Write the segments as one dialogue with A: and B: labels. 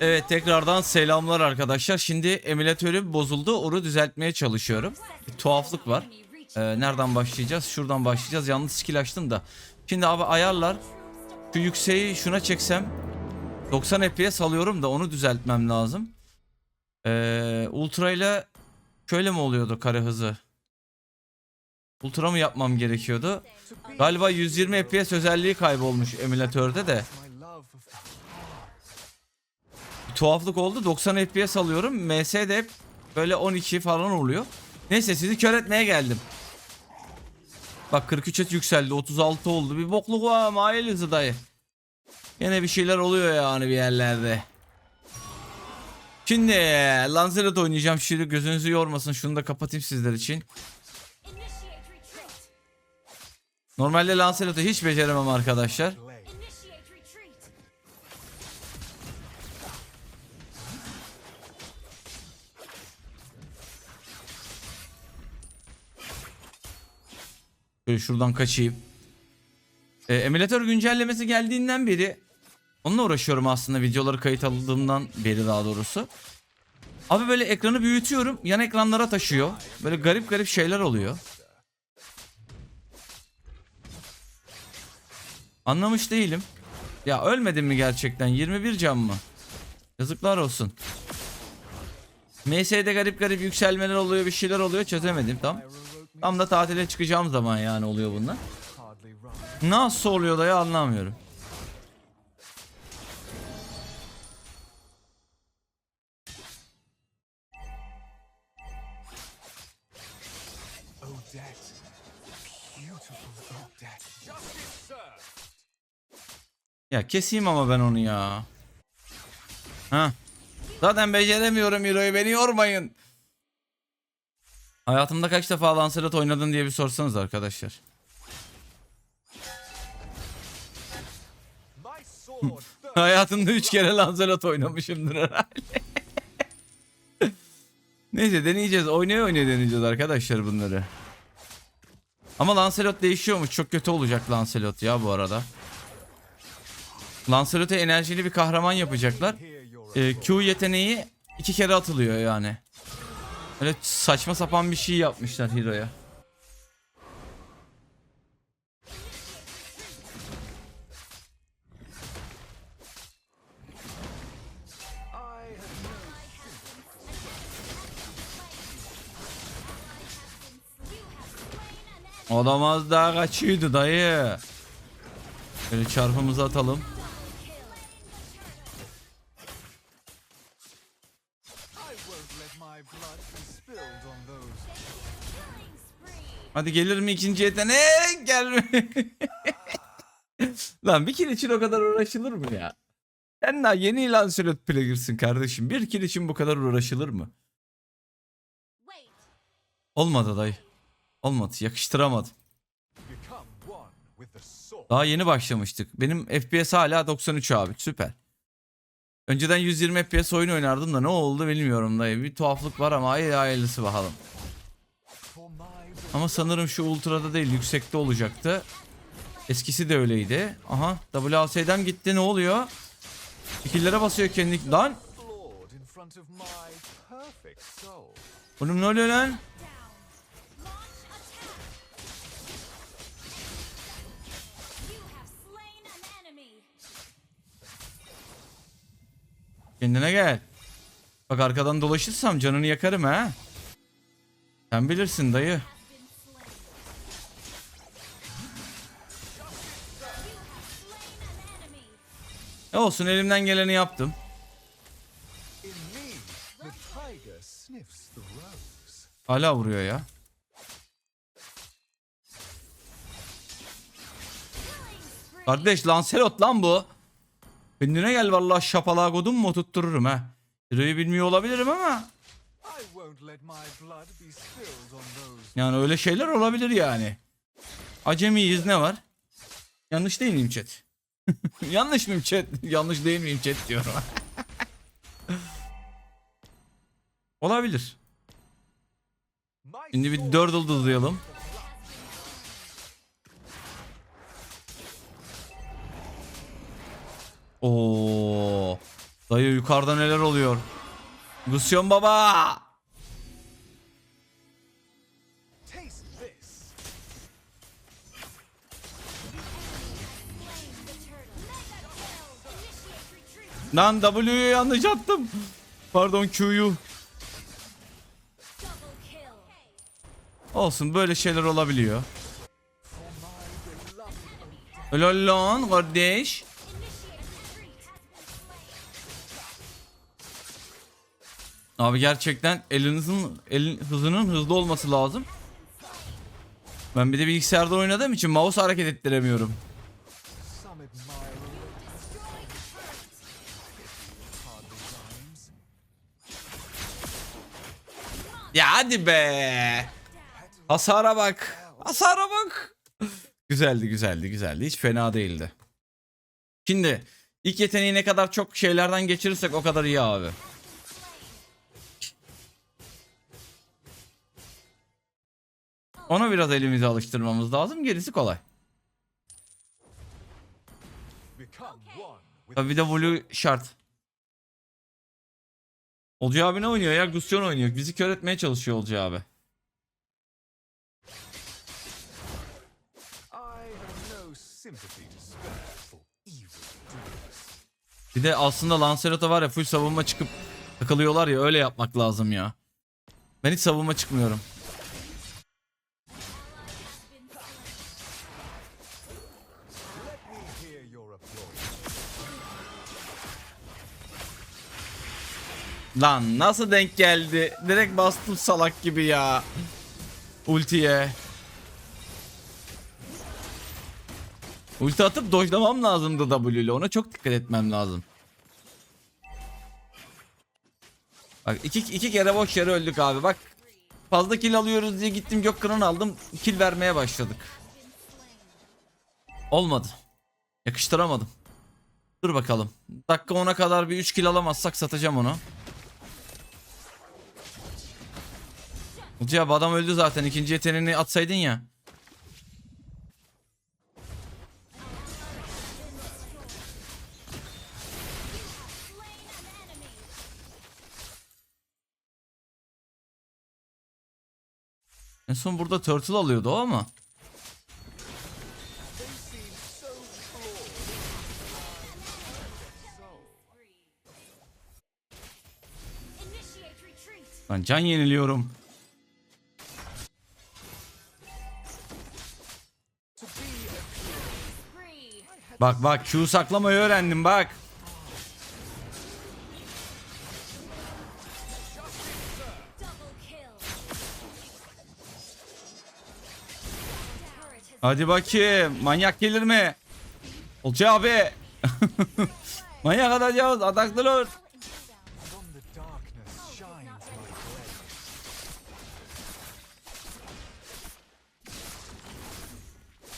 A: Evet tekrardan selamlar arkadaşlar. Şimdi emülatörüm bozuldu. Onu düzeltmeye çalışıyorum. Bir tuhaflık var. Ee, nereden başlayacağız? Şuradan başlayacağız. Yalnız skill açtım da. Şimdi abi ayarlar. Şu yükseği şuna çeksem 90 FPS alıyorum da onu düzeltmem lazım. Ee, ultra ile şöyle mi oluyordu kare hızı? Ultra mı yapmam gerekiyordu? Galiba 120 FPS özelliği kaybolmuş emülatörde de. Tuhaflık oldu. 90 FPS alıyorum. MS'de hep böyle 12 falan oluyor. Neyse sizi kör etmeye geldim. Bak 43 et yükseldi. 36 oldu. Bir bokluk var ama hayırlısı dayı. Yine bir şeyler oluyor yani bir yerlerde. Şimdi Lancelot oynayacağım. Şimdi gözünüzü yormasın. Şunu da kapatayım sizler için. Normalde Lancelot'u hiç beceremem arkadaşlar. Şöyle şuradan kaçayım. Ee, emülatör güncellemesi geldiğinden beri onunla uğraşıyorum aslında videoları kayıt aldığımdan beri daha doğrusu. Abi böyle ekranı büyütüyorum yan ekranlara taşıyor. Böyle garip garip şeyler oluyor. Anlamış değilim. Ya ölmedim mi gerçekten? 21 can mı? Yazıklar olsun. MS'de garip garip yükselmeler oluyor bir şeyler oluyor çözemedim tam. Tam da tatile çıkacağım zaman yani oluyor bunlar. Nasıl oluyor da ya anlamıyorum. Ya keseyim ama ben onu ya. Ha. Zaten beceremiyorum Hero'yu beni yormayın. Hayatımda kaç defa Lancelot oynadın diye bir sorsanız arkadaşlar. Hayatımda 3 kere Lancelot oynamışımdır herhalde. Neyse deneyeceğiz. Oynaya oynaya deneyeceğiz arkadaşlar bunları. Ama Lancelot değişiyormuş. Çok kötü olacak Lancelot ya bu arada. Lancelot'u enerjili bir kahraman yapacaklar. Ee, Q yeteneği iki kere atılıyor yani. Öyle saçma sapan bir şey yapmışlar
B: no
A: Adam daha kaçıyordu dayı. Böyle çarpımızı atalım. Hadi gelir mi ikinci yetenek? Gelme. Lan bir kill için o kadar uğraşılır mı ya? Sen daha yeni Lancelot Plague'sın kardeşim. Bir kill için bu kadar uğraşılır mı? Olmadı dayı. Olmadı. Yakıştıramadım. Daha yeni başlamıştık. Benim FPS hala 93 abi. Süper. Önceden 120 FPS oyun oynardım da ne oldu bilmiyorum dayı. Bir tuhaflık var ama hayır hayırlısı bakalım. Ama sanırım şu ultrada değil yüksekte olacaktı. Eskisi de öyleydi. Aha WASD'm gitti ne oluyor? Fikirlere basıyor kendi. Lan oğlum ne oluyor lan? Kendine gel. Bak arkadan dolaşırsam canını yakarım ha. Sen bilirsin dayı. Ne olsun elimden geleni yaptım. Hala vuruyor ya. Kardeş Lancelot lan bu. Kendine gel vallahi şapalığa kodum mu tuttururum ha. Hero'yu bilmiyor olabilirim ama. Yani öyle şeyler olabilir yani. Acemiyiz ne var? Yanlış değil miyim chat? Yanlış mıyım chat? Yanlış değil miyim chat diyorum. olabilir. Şimdi bir dördül dızlayalım. Oo. Dayı yukarıda neler oluyor? Gusyon baba. Lan W'yu yanlış attım. Pardon Q'yu. Olsun böyle şeyler olabiliyor. Helal lan kardeş. Abi gerçekten elinizin elin hızının hızlı olması lazım. Ben bir de bilgisayarda oynadığım için mouse hareket ettiremiyorum. Ya hadi be. Hasara bak. Hasara bak. güzeldi güzeldi güzeldi. Hiç fena değildi. Şimdi ilk yeteneği ne kadar çok şeylerden geçirirsek o kadar iyi abi. Onu biraz elimize alıştırmamız lazım. Gerisi kolay. Tabii bir de Volu şart. Olcu abi ne oynuyor ya? Gusyon oynuyor. Bizi kör etmeye çalışıyor Olcu abi. Bir de aslında Lancelot'a var ya full savunma çıkıp takılıyorlar ya öyle yapmak lazım ya. Ben hiç savunma çıkmıyorum. Lan nasıl denk geldi? Direkt bastım salak gibi ya. Ultiye. Ulti atıp dojlamam lazımdı W ile. Ona çok dikkat etmem lazım. Bak iki, iki kere boş yere öldük abi. Bak fazla kill alıyoruz diye gittim Gökkıran aldım. Kill vermeye başladık. Olmadı. Yakıştıramadım. Dur bakalım. Dakika 10'a kadar bir 3 kill alamazsak satacağım onu. Ulti abi adam öldü zaten. İkinci yeteneğini atsaydın ya. En son burada turtle alıyordu o ama. Ben can yeniliyorum. Bak bak Q saklamayı öğrendim bak. Hadi bakayım. Manyak gelir mi? Olcay abi. Manyak atacağız.
B: Blade.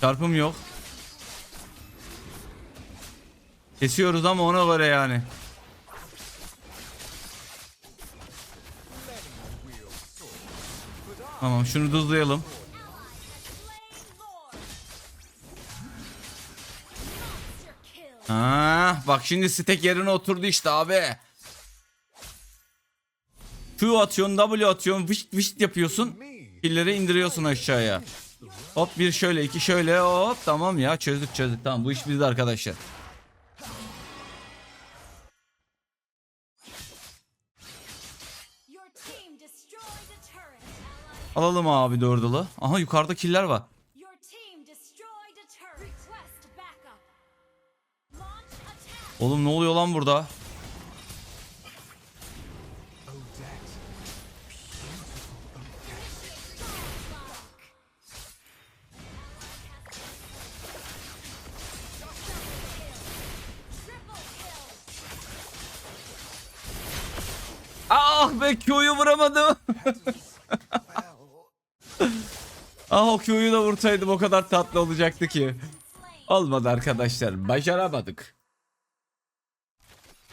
A: Çarpım yok. Kesiyoruz ama ona göre yani. Tamam şunu dızlayalım. Ha, bak şimdi stack yerine oturdu işte abi. Q atıyorsun, W atıyorsun, vışt vışt yapıyorsun. Killeri indiriyorsun aşağıya. Hop bir şöyle, iki şöyle hop tamam ya çözdük çözdük tamam bu iş bizde arkadaşlar. Alalım abi dördülü. Aha yukarıda killer var. Oğlum ne oluyor lan burada? Ah be Q'yu vuramadım. Ah o Q'yu da vursaydım o kadar tatlı olacaktı ki. Olmadı arkadaşlar. Başaramadık.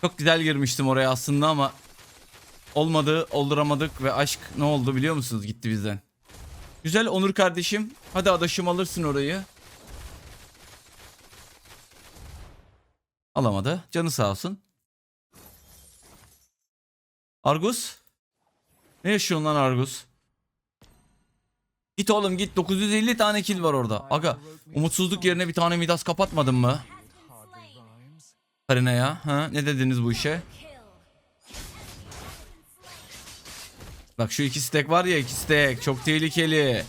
A: Çok güzel girmiştim oraya aslında ama olmadı, olduramadık ve aşk ne oldu biliyor musunuz? Gitti bizden. Güzel Onur kardeşim. Hadi adaşım alırsın orayı. Alamadı. Canı sağ olsun. Argus. Ne yaşıyorsun lan Argus? Git oğlum git 950 tane kill var orada. Aga umutsuzluk yerine bir tane Midas kapatmadın mı?
B: rhymes.
A: Karina'ya. Ha? Ne dediniz bu işe? Bak şu iki stack var ya iki stack çok tehlikeli.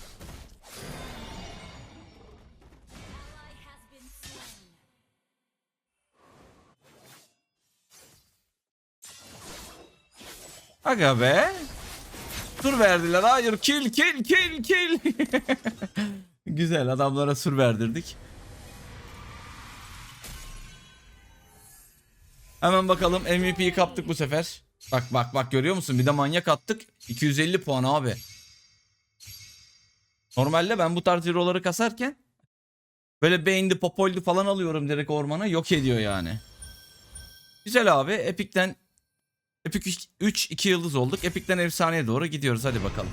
A: Aga be. Sur verdiler. Hayır kill kill kill kill. Güzel adamlara sur verdirdik. Hemen bakalım MVP'yi kaptık bu sefer. Bak bak bak görüyor musun? Bir de manyak attık. 250 puan abi. Normalde ben bu tarz hero'ları kasarken böyle Bane'di, Popol'di falan alıyorum direkt ormana yok ediyor yani. Güzel abi. Epic'ten Epic 3 2 yıldız olduk. Epic'ten efsaneye doğru gidiyoruz. Hadi bakalım.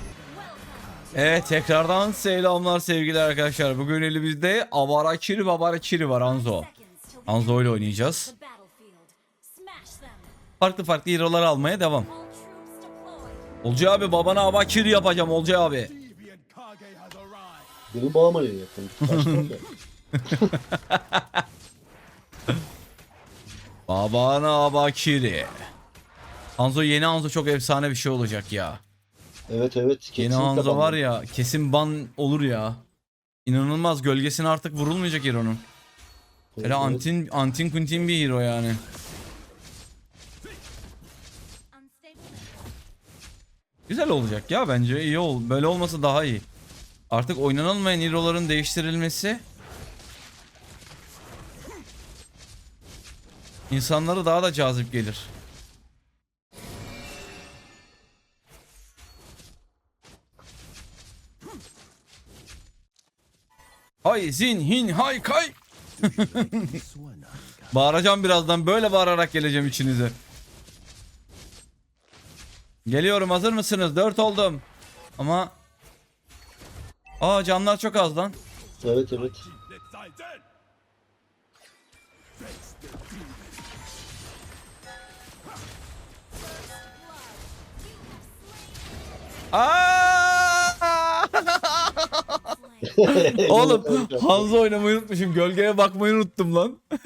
A: Evet tekrardan selamlar sevgili arkadaşlar. Bugün elimizde Avarakiri Babarakiri var Anzo. Anzo ile oynayacağız. Farklı farklı hero'lar almaya devam. Olcay abi babana Avakiri yapacağım Olcay abi.
C: Babama ne yakın?
A: Babana Avakiri. Anzo yeni Anzo çok efsane bir şey olacak ya.
C: Evet evet.
A: Yeni Anzo var ya kesin ban olur ya. İnanılmaz gölgesine artık vurulmayacak hero'nun.
C: Evet,
A: Hele
C: evet.
A: antin antin kuntin bir hero yani. Güzel olacak ya bence iyi ol. Böyle olması daha iyi. Artık oynanılmayan hero'ların değiştirilmesi insanlara daha da cazip gelir. Hay zin hin hay kay. Bağıracağım birazdan böyle bağırarak geleceğim içinize. Geliyorum hazır mısınız? 4 oldum. Ama Aa canlar çok az lan.
C: Evet evet.
A: Aa! Oğlum Hanzo oynamayı unutmuşum. Gölgeye bakmayı unuttum lan.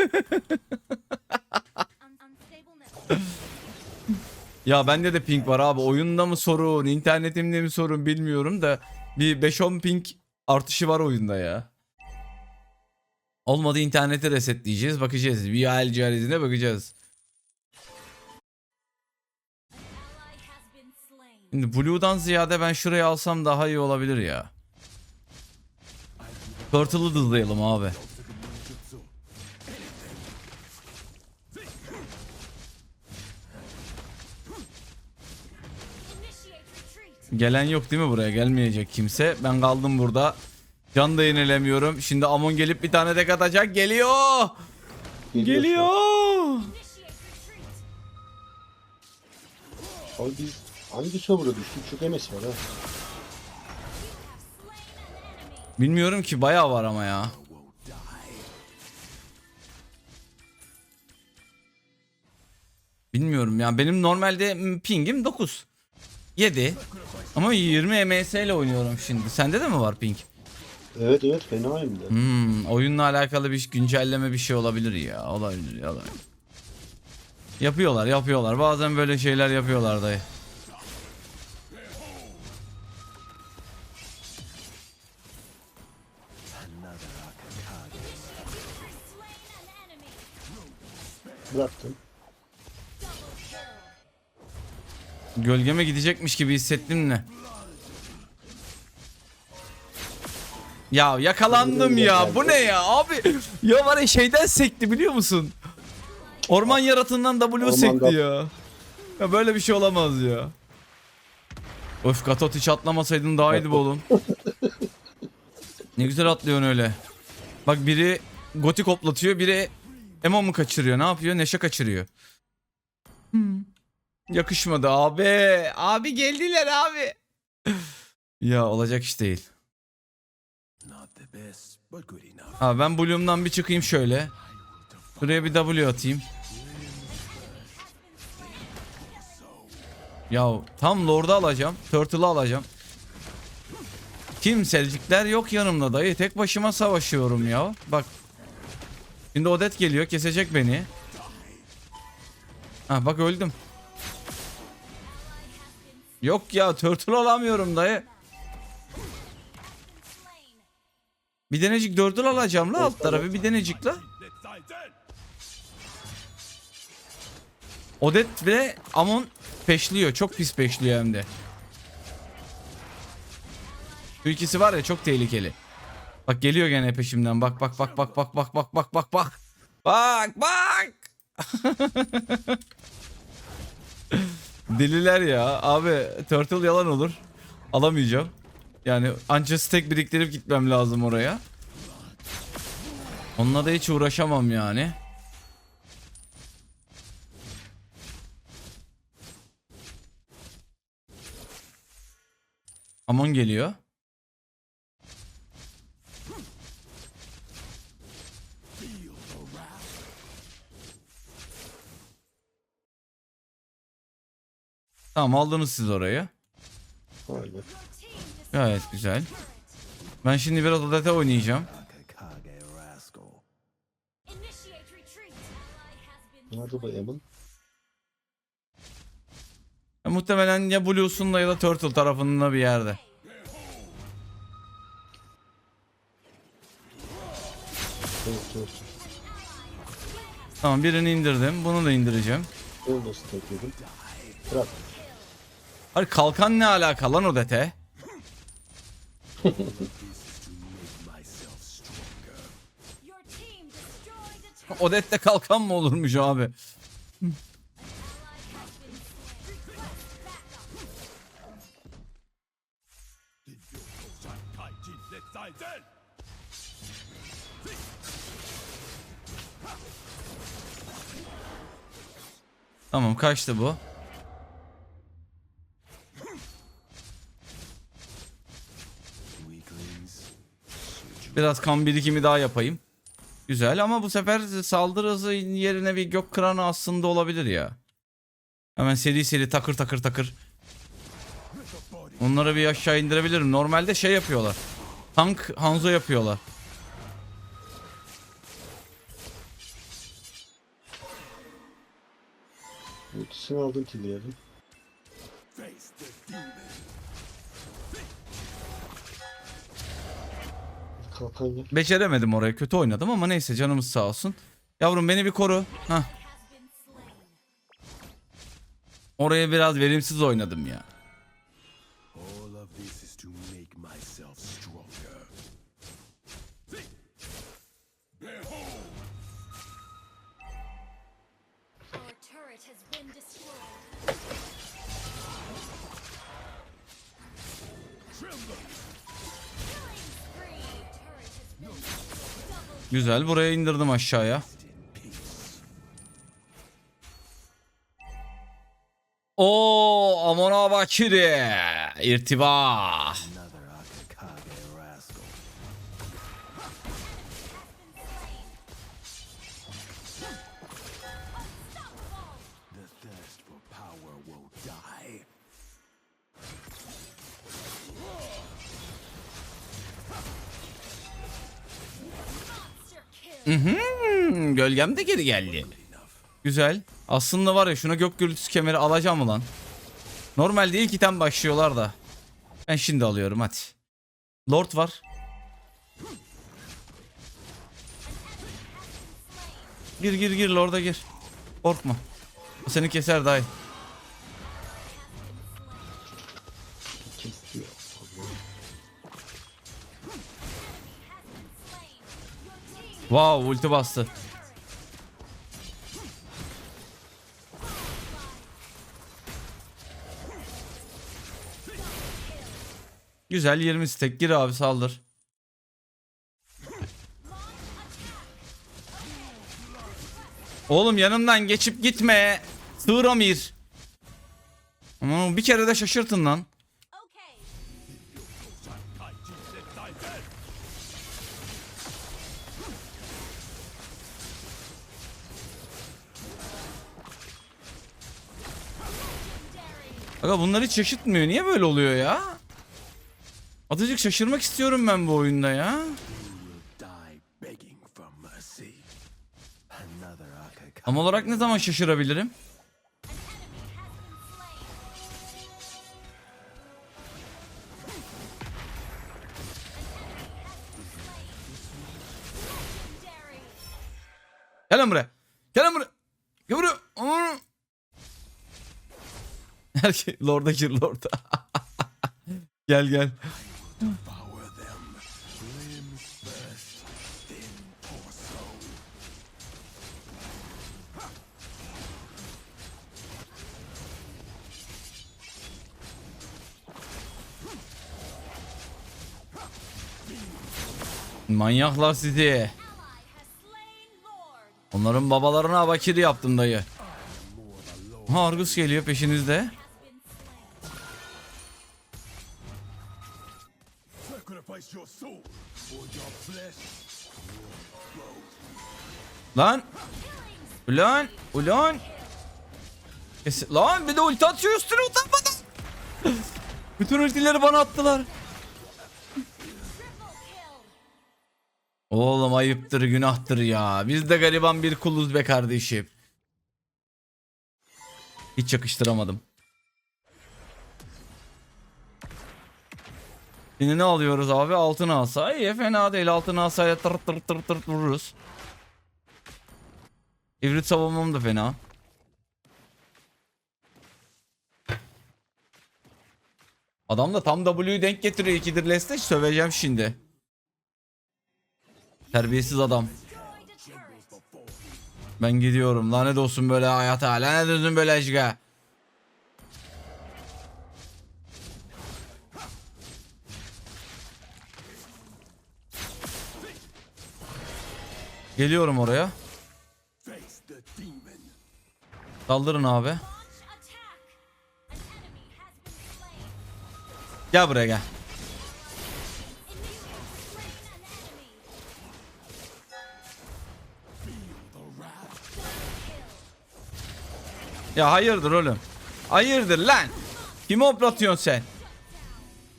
A: Ya bende de ping var abi. Oyunda mı sorun, internetimde mi sorun bilmiyorum da bir 5-10 ping artışı var oyunda ya. Olmadı interneti resetleyeceğiz. Bakacağız. VL cihazine bakacağız. Şimdi Blue'dan ziyade ben şurayı alsam daha iyi olabilir ya. Turtle'ı hızlayalım abi. Gelen yok değil mi buraya? Gelmeyecek kimse. Ben kaldım burada. Can da yenilemiyorum. Şimdi Amon gelip bir tane tek atacak. Geliyor.
C: Geliyor
A: Geliyor.
C: Abi biz hangi server'a düştük? Çok emes var ha.
A: Bilmiyorum ki bayağı var ama ya. Bilmiyorum ya. Benim normalde pingim 9. 7. Ama 20 ms ile oynuyorum şimdi. Sende de mi var ping?
C: Evet evet fena hem de.
A: Hmm, oyunla alakalı bir güncelleme bir şey olabilir ya. Olabilir ya. Olabilir. Yapıyorlar yapıyorlar. Bazen böyle şeyler yapıyorlar dayı.
D: Double kill.
A: Gölgeme gidecekmiş gibi hissettim ne? Ya yakalandım ya. Bu ne ya abi? Ya var ya şeyden sekti biliyor musun? Orman yaratığından W
C: Orman
A: sekti ya. Ya böyle bir şey olamaz ya. Öf Gatot hiç atlamasaydın daha iyiydi bu oğlum. ne güzel atlıyorsun öyle. Bak biri gotik hoplatıyor biri Emo mu kaçırıyor ne yapıyor Neşe kaçırıyor. Hmm. Yakışmadı abi. Abi geldiler abi. ya olacak iş değil. Abi ben Bloom'dan bir çıkayım şöyle. Buraya bir W atayım. Ya tam Lord'u alacağım. Turtle'ı alacağım. Kimselicikler yok yanımda dayı. Tek başıma savaşıyorum ya. Bak. Şimdi Odet geliyor. Kesecek beni. Ha bak öldüm. Yok ya Turtle alamıyorum dayı. Bir denecik Turtle alacağım la alt tarafı. Bir denecik la. Odet ve Amon peşliyor. Çok pis peşliyor hem de. Şu ikisi var ya çok tehlikeli. Bak geliyor gene peşimden. Bak bak bak bak bak bak bak bak bak bak. Bak bak. Deliler ya. Abi turtle yalan olur. Alamayacağım. Yani anca stack biriktirip gitmem lazım oraya. Onunla da hiç uğraşamam yani. Amon geliyor. Tamam aldınız siz orayı.
D: Team
A: Gayet güzel. Ben şimdi biraz odete oynayacağım.
C: Nerede bu Emin?
A: Ya muhtemelen ya Blue'sunla ya da Turtle tarafında bir yerde.
C: Evet evet.
A: Tamam birini indirdim. Bunu da indireceğim.
C: Onu da. Bırak.
A: Hayır kalkan ne alaka lan
D: o dete?
A: Odette kalkan mı olurmuş abi? tamam kaçtı bu? Biraz kan birikimi daha yapayım. Güzel ama bu sefer saldırı hızı yerine bir gök kıranı aslında olabilir ya. Hemen seri seri takır takır takır. Onları bir aşağı indirebilirim. Normalde şey yapıyorlar. Tank Hanzo yapıyorlar.
C: Ultisini aldın Tilly'nin. Kalkan.
A: Beceremedim oraya. Kötü oynadım ama neyse canımız sağ olsun. Yavrum beni bir koru. Hah. Oraya biraz verimsiz oynadım ya. Güzel buraya indirdim aşağıya. O Amona Bakiri irtiba. Gölgem de geri geldi. Güzel. Aslında var ya şuna gök gürültüsü kemeri alacağım ulan. Normalde ilk item başlıyorlar da. Ben şimdi alıyorum hadi. Lord var. Gir gir gir Lord'a gir. Korkma. O seni keser dayı. Wow ulti bastı. Güzel 20 stack gir abi saldır. Oğlum yanımdan geçip gitme. Sığramir. Aman bir kere de şaşırtın lan. Aga bunlar hiç. Niye böyle oluyor ya? Azıcık şaşırmak istiyorum ben bu oyunda ya. Tam olarak ne zaman şaşırabilirim? Gel lan buraya. Gel lan buraya. Gel buraya. Aa! Herkes Lord'a gir Lord'a. gel gel. Manyaklar sizi. Onların babalarına bakir yaptım dayı. Ha Argus geliyor peşinizde. Lan. Ulan. Ulan. Kes- Lan bir de ulti atıyor üstüne utanmadan. Bütün ultileri bana attılar. Oğlum ayıptır günahtır ya. Biz de gariban bir kuluz be kardeşim. Hiç yakıştıramadım. Şimdi ne alıyoruz abi? Altın asa. İyi fena değil. Altın asayla tır tır tır tır vururuz. İvrit savunmam da fena. Adam da tam W'yu denk getiriyor ikidir leste söveceğim şimdi. Terbiyesiz adam. Ben gidiyorum. Lanet olsun böyle hayata. Lanet olsun böyle aşka. Geliyorum oraya. Saldırın abi. Gel buraya gel. Ya hayırdır oğlum. Hayırdır lan. Kimi hoplatıyorsun sen?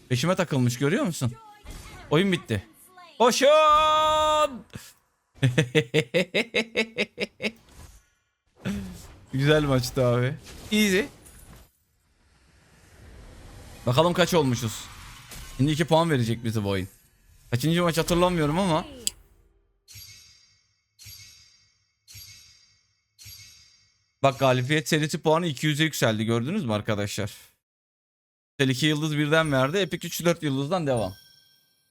A: Peşime takılmış görüyor musun? Oyun bitti. Koşun! Güzel maçtı abi. Easy. Bakalım kaç olmuşuz. Şimdi 2 puan verecek bize bu oyun. Kaçıncı maç hatırlamıyorum ama. Bak galibiyet serisi puanı 200'e yükseldi gördünüz mü arkadaşlar? Tel 2 yıldız birden verdi. Epic 3-4 yıldızdan devam.